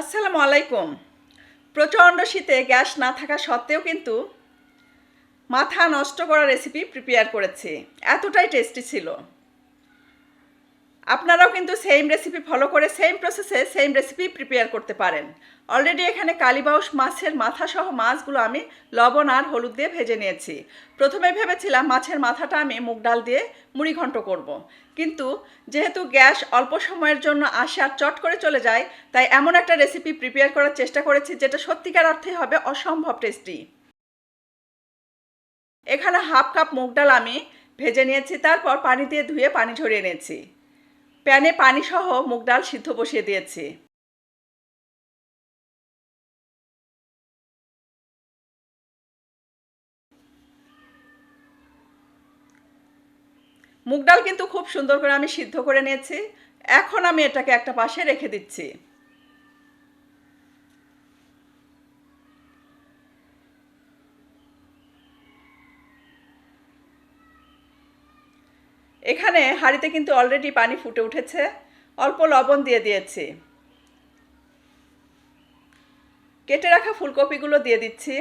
আসসালামু আলাইকুম। প্রচণ্ড শীতে গ্যাস না থাকা সত্ত্বেও কিন্তু মাথা নষ্ট করা রেসিপি প্রিপেয়ার করেছি। এতটাই টেস্টি ছিল। আপনারাও কিন্তু সেম রেসিপি ফলো করে সেম প্রসেসে সেম রেসিপি প্রিপেয়ার করতে পারেন। অলরেডি এখানে কালীবাউস মাছের মাথা সহ মাছগুলো আমি লবণ আর হলুদ দিয়ে ভেজে নিয়েছি। প্রথমে ভেবেছিলাম মাছের মাথাটা আমি মুগ ডাল দিয়ে মুড়ি ঘন্ট করব। কিন্তু যেহেতু গ্যাস অল্প সময়ের জন্য আসে আর চট করে চলে যায়, তাই এমন একটা রেসিপি প্রিপেয়ার করার চেষ্টা করেছি যেটা সত্যিকার অর্থে হবে অসম্ভব টেস্টি এখানে হাফ কাপ মুগ ডাল আমি ভেজে নিয়েছি, তারপর পানি দিয়ে ধুয়ে পানি ঝরিয়ে নিয়েছি। প্যানে পানি সহ মুগ ডাল সিদ্ধ বসিয়ে দিয়েছি। মুগ ডাল কিন্তু খুব সুন্দর করে আমি সিদ্ধ করে নিয়েছি। এখন আমি এটাকে একটা পাশে রেখে দিচ্ছি। এখানে হাঁড়িতে কিন্তু অলরেডি পানি ফুটে উঠেছে। অল্প লবণ দিয়ে দিয়েছি। কেটে রাখা ফুলকপিগুলো দিয়ে দিচ্ছি।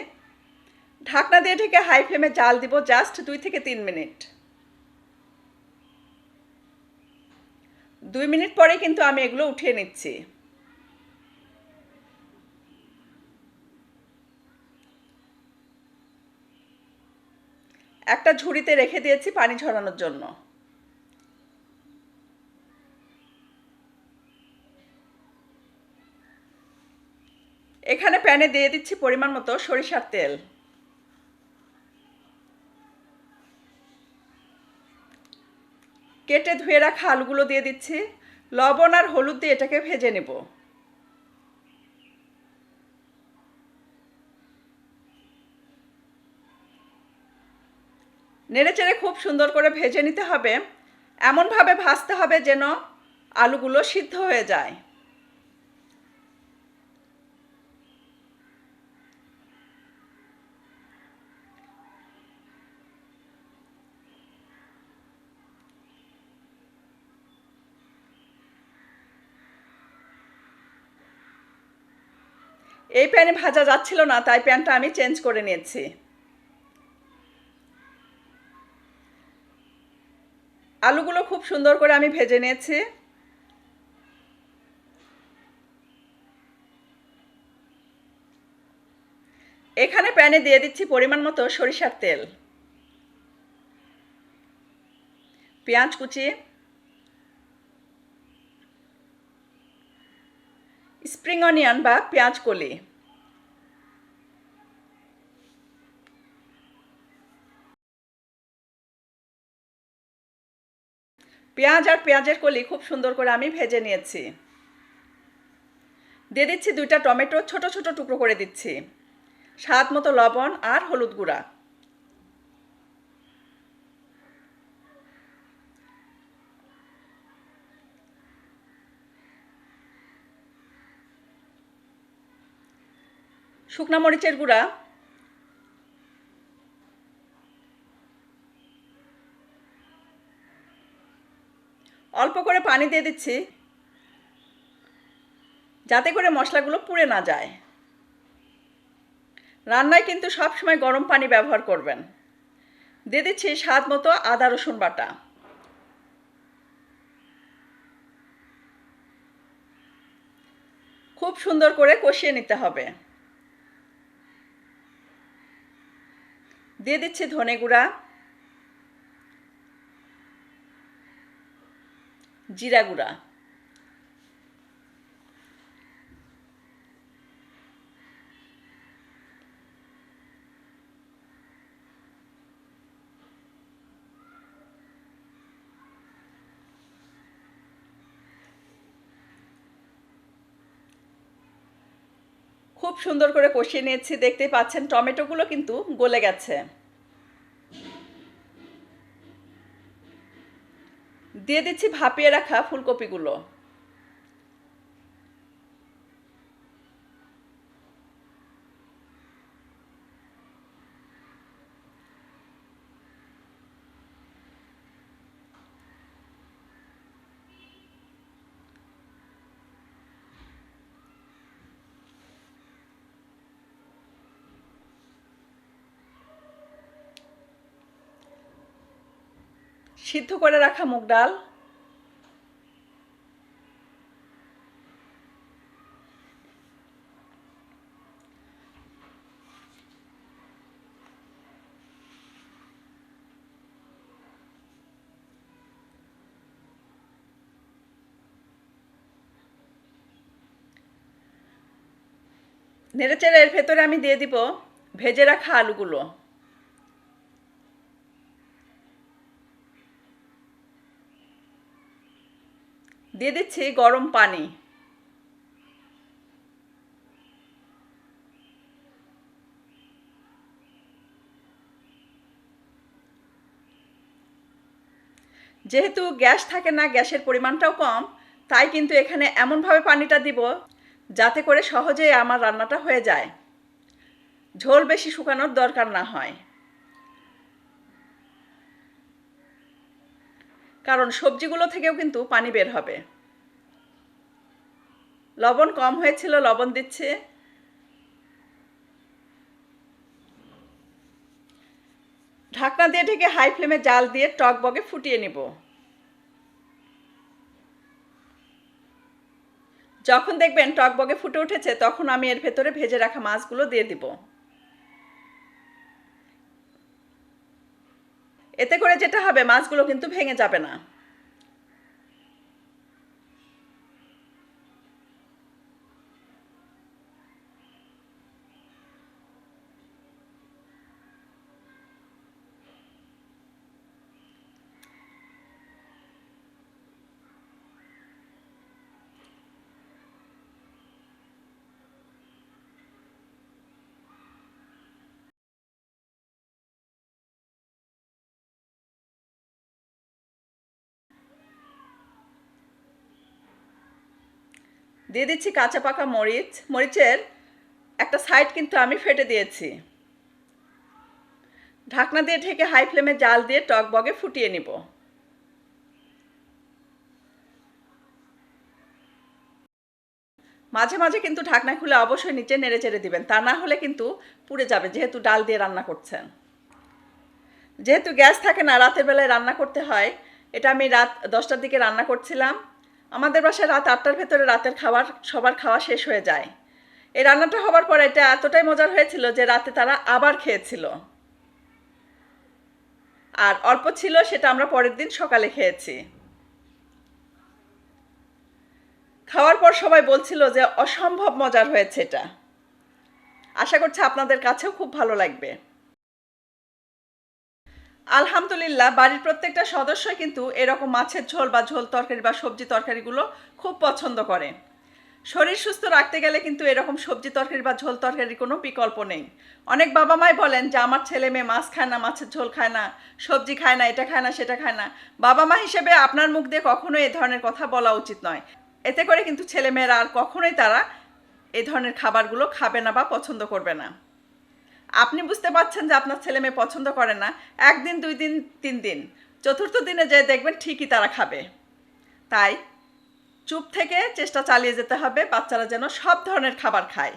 ঢাকনা দিয়ে ঢেকে হাই ফ্লেমে জাল দিব জাস্ট দুই থেকে তিন মিনিট। দুই মিনিট পরে কিন্তু আমি এগুলো উঠিয়ে নিচ্ছি। একটা ঝুড়িতে রেখে দিয়েছি পানি ঝরানোর জন্য। এখানে প্যানে দিয়ে দিচ্ছি পরিমাণ মতো সরিষার তেল। কেটে ধুয়ে রাখা আলুগুলো দিয়ে দিচ্ছি। লবণ আর হলুদ দিয়ে এটাকে ভেজে নেব। নেড়েচেড়ে খুব সুন্দর করে ভেজে নিতে হবে। এমনভাবে ভাজতে হবে যেন আলুগুলো সিদ্ধ হয়ে যায়। এই প্যানে ভাজা যাচ্ছিল না, তাই প্যানটা আমি চেঞ্জ করে নিয়েছি। আলুগুলো খুব সুন্দর করে আমি ভেজে নিয়েছি। এখানে প্যানে দিয়ে দিচ্ছি পরিমাণ মতো সরিষার তেল। পেঁয়াজ কুচি স্প্রিং অনিয়ন বা পেঁয়াজ কলি। পেঁয়াজ আর পেঁয়াজের কলি খুব সুন্দর করে আমি ভেজে নিয়েছি। দিয়ে দিচ্ছি দুইটা টমেটো ছোট ছোট টুকরো করে দিচ্ছি। স্বাদ মতো লবণ আর হলুদ গুঁড়া। শুকনা মরিচের গুঁড়া। অল্প করে পানি দিয়ে দিচ্ছি, যাতে করে মশলাগুলো পুড়ে না যায়। রান্নায় কিন্তু সবসময় গরম পানি ব্যবহার করবেন। দিয়ে দিচ্ছি স্বাদ মতো আদা, রসুন বাটা। খুব সুন্দর করে কষিয়ে নিতে হবে। দিয়ে দিচ্ছি ধনে গুঁড়া জিরা গুঁড়া। খুব সুন্দর করে কষিয়ে নিয়েছি। দেখতেই পাচ্ছেন, টমেটোগুলো কিন্তু গলে গেছে। দিয়ে দিচ্ছি ভাপিয়ে রাখা ফুলকপিগুলো। সিদ্ধ করে রাখা মুগ ডাল। নেড়েচেড়ে এর ভেতরে আমি দিয়ে দিব ভেজে রাখা আলুগুলো। দিয়ে দিচ্ছি গরম পানি। যেহেতু গ্যাস থাকে না, গ্যাসের পরিমাণটাও কম, তাই কিন্তু এখানে এমনভাবে পানিটা দিব যাতে করে সহজেই আমার রান্নাটা হয়ে যায়। ঝোল বেশি শুকানোর দরকার না হয়। কারণ সবজিগুলো থেকেও কিন্তু পানি বের হবে। লবণ কম হয়েছিল, লবণ দিচ্ছে। ঢাকনা দিয়ে ঢেকে হাই ফ্লেমে জাল দিয়ে টক বগে ফুটিয়ে নিব। যখন দেখবেন টক বগে ফুটে উঠেছে, তখন আমি এর ভেতরে ভেজে রাখা মাছগুলো দিয়ে দিব। এতে করে যেটা হবে মাছগুলো কিন্তু ভেঙে যাবে না। দিয়ে দিচ্ছি কাঁচা পাকা মরিচ। মরিচের একটা সাইড কিন্তু আমি ফেটে দিয়েছি। ঢাকনা দিয়ে ঢেকে হাই ফ্লেমে জাল দিয়ে টক বগে ফুটিয়ে নিব। মাঝে মাঝে কিন্তু ঢাকনা খুলে অবশ্যই নিচে নেড়ে চেড়ে দিবেন। তা না হলে কিন্তু পুড়ে যাবে, যেহেতু ডাল দিয়ে রান্না করছেন। যেহেতু গ্যাস থাকে না, রাতের বেলায় রান্না করতে হয়, এটা আমি রাত দশটার দিকে রান্না করছিলাম। আমাদের বাসায় রাত আটটার ভেতরে রাতের খাবার, সবার খাওয়া শেষ হয়ে যায়। এই রান্নাটা হবার পর এটা এতটাই মজার হয়েছিল যে রাতে তারা আবার খেয়েছিল। আর অল্প ছিল, সেটা আমরা পরের দিন সকালে খেয়েছি। খাওয়ার পর সবাই বলছিল যে অসম্ভব মজার হয়েছে এটা। আশা করছি আপনাদের কাছেও খুব ভালো লাগবে। আলহামদুলিল্লাহ, বাড়ির প্রত্যেকটা সদস্যই কিন্তু এরকম মাছের ঝোল বা ঝোল তরকারি বা সবজি তরকারিগুলো খুব পছন্দ করে। শরীর সুস্থ রাখতে গেলে কিন্তু এরকম সবজি তরকারি বা ঝোল তরকারির কোনো বিকল্প নেই। অনেক বাবা মাই বলেন যে, আমার ছেলে মেয়ে মাছ খায় না, মাছের ঝোল খায় না, সবজি খায় না, এটা খায় না, সেটা খায় না। বাবা মা হিসেবে আপনার মুখ দিয়ে কখনোই এ ধরনের কথা বলা উচিত নয়। এতে করে কিন্তু ছেলেমেয়েরা আর কখনোই তারা এ ধরনের খাবারগুলো খাবে না বা পছন্দ করবে না। আপনি বুঝতে পারছেন যে আপনার ছেলে মেয়ে পছন্দ করে না। একদিন, দুই দিন, তিন দিন। চতুর্থ দিনে যে দেখবেন ঠিকই তারা খাবে। তাই চুপ থেকে চেষ্টা চালিয়ে যেতে হবে, বাচ্চারা যেন সব ধরনের খাবার খায়।